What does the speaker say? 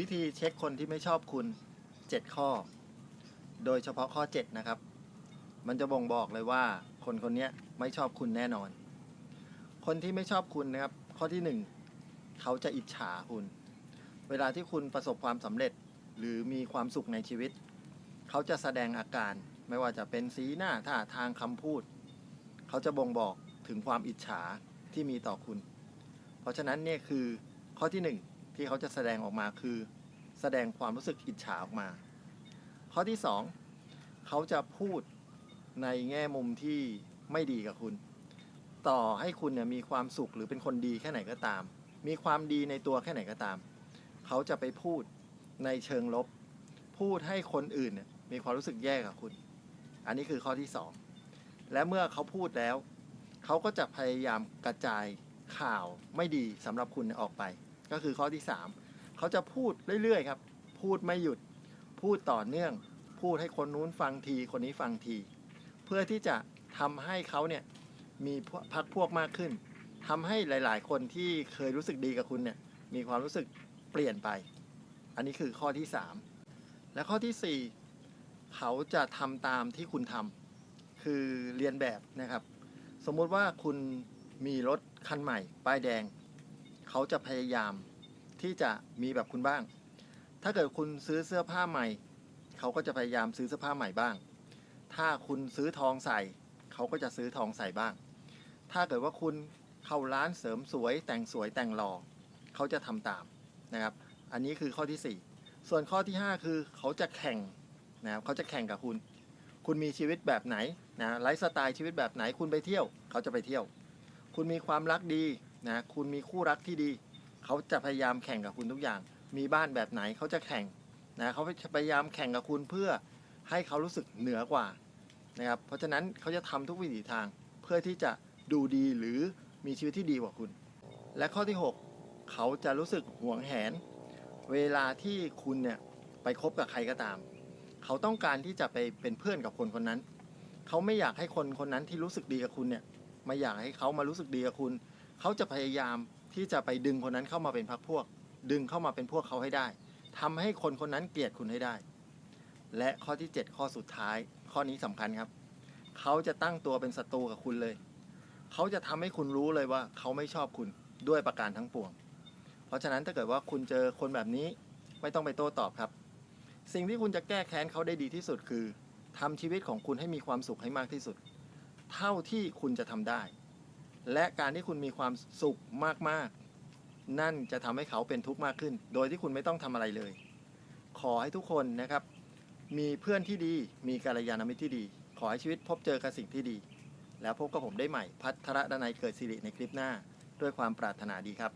วิธีเช็คคนที่ไม่ชอบคุณ 7 ข้อ โดยเฉพาะข้อ 7 นะครับ มันจะบ่งบอกเลยว่าคนคนนี้ไม่ชอบคุณแน่นอน คนที่ไม่ชอบคุณนะครับ ข้อที่ 1 เขาจะอิจฉาคุณ เวลาที่คุณประสบความสำเร็จหรือมีความสุขในชีวิต เขาจะแสดงอาการ ไม่ว่าจะเป็นสีหน้าท่าทางคำพูด เขาจะบ่งบอกถึงความอิจฉาที่มีต่อคุณ เพราะฉะนั้นเนี่ยคือข้อที่หนึ่ง ที่เขาจะแสดงออกมาคือ แสดงความรู้สึกอิจฉาออกมา ข้อที่สองเขาจะพูดในแง่มุมที่ไม่ดีกับคุณ ต่อให้คุณเนี่ยมีความสุขหรือเป็นคนดีแค่ไหนก็ตาม มีความดีในตัวแค่ไหนก็ตาม เขาจะไปพูดในเชิงลบ พูดให้คนอื่นเนี่ยมีความรู้สึกแย่กับคุณ อันนี้คือข้อที่สองและเมื่อเขาพูดแล้ว เขาก็จะพยายามกระจายข่าวไม่ดีสำหรับคุณออกไป ก็คือข้อที่ 3 เขาจะพูดเรื่อยๆครับ พูดไม่หยุด พูดต่อเนื่อง พูดให้คนนู้นฟังทีคนนี้ฟังที เพื่อที่จะทำให้เขาเนี่ยมีพักพวกมากขึ้นทำให้หลาย ๆ คนที่เคยรู้สึกดีกับคุณเนี่ยมีความรู้สึกเปลี่ยนไป อันนี้คือข้อที่ 3 และข้อทีสี่4 เขาจะทำตามที่คุณทำคือเรียนแบบนะครับ สมมุติว่าคุณมีรถคันใหม่ ป้ายแดง เขาจะพยายามที่จะมีแบบคุณบ้าง ถ้าเกิดคุณซื้อเสื้อผ้าใหม่ เขาก็จะพยายามซื้อเสื้อผ้าใหม่บ้าง ถ้าคุณซื้อทองใส่ เขาก็จะซื้อทองใส่บ้าง ถ้าเกิดว่าคุณเข้าร้านเสริมสวย แต่งสวยแต่งหล่อเขาจะทำตามนะครับ อันนี้คือข้อที่ 4 ส่วนข้อที่ 5 คือเขาจะแข่งนะครับเขาจะแข่งกับคุณ คุณมีชีวิตแบบไหนนะไลฟ์สไตล์ชีวิตแบบไหนคุณไปเที่ยว เขาจะไปเที่ยว คุณมีความรักดี นะคุณมีคู่รักที่ดี เขาจะพยายามแข่งกับคุณทุกอย่าง มีบ้านแบบไหนเขาจะแข่งนะเขาจะพยายามแข่งกับคุณเพื่อให้เขารู้สึกเหนือกว่านะครับเพราะฉะนั้นเขาจะทำทุกวิถีทางเพื่อที่จะดูดีหรือมีชีวิตที่ดีกว่าคุณ และข้อที่ 6 เขาจะรู้สึกหวงแหน เวลาที่คุณเนี่ยไปคบกับใครก็ตาม เขาต้องการที่จะไปเป็นเพื่อนกับคนคนนั้น เขาไม่อยากให้คนคนนั้นที่รู้สึกดีกับคุณเนี่ยไม่อยากให้เขามารู้สึกดีกับคุณ เขาจะพยายามที่จะไปดึงคนนั้นเข้ามาเป็นพักพวก ดึงเข้ามาเป็นพวกเขาให้ได้ทำให้คนคนนั้นเกลียดคุณให้ได้ และข้อที่ 7 ข้อสุดท้าย ข้อนี้สำคัญครับ เขาจะตั้งตัวเป็นศัตรูกับคุณเลย เขาจะทำให้คุณรู้เลยว่า เขาไม่ชอบคุณด้วยประการทั้งปวง เพราะฉะนั้นถ้าเกิดว่าคุณเจอคนแบบนี้ไม่ต้องไปโต้ตอบครับ สิ่งที่คุณจะแก้แค้นเขาได้ดีที่สุดคือทำชีวิตของคุณให้มีความสุขให้มากที่สุด เท่าที่คุณจะทำได้ และการที่คุณมีความสุขมากๆ นั่นจะทำให้เขาเป็นทุกข์มากขึ้น โดยที่คุณไม่ต้องทำอะไรเลย ขอให้ทุกคนนะครับ มีเพื่อนที่ดี มีกัลยาณมิตรที่ดี ขอให้ชีวิตพบเจอกับสิ่งที่ดี แล้วพบกับผมได้ใหม่ พัทรดนัยเกิดสิริในคลิปหน้า ด้วยความปรารถนาดีครับ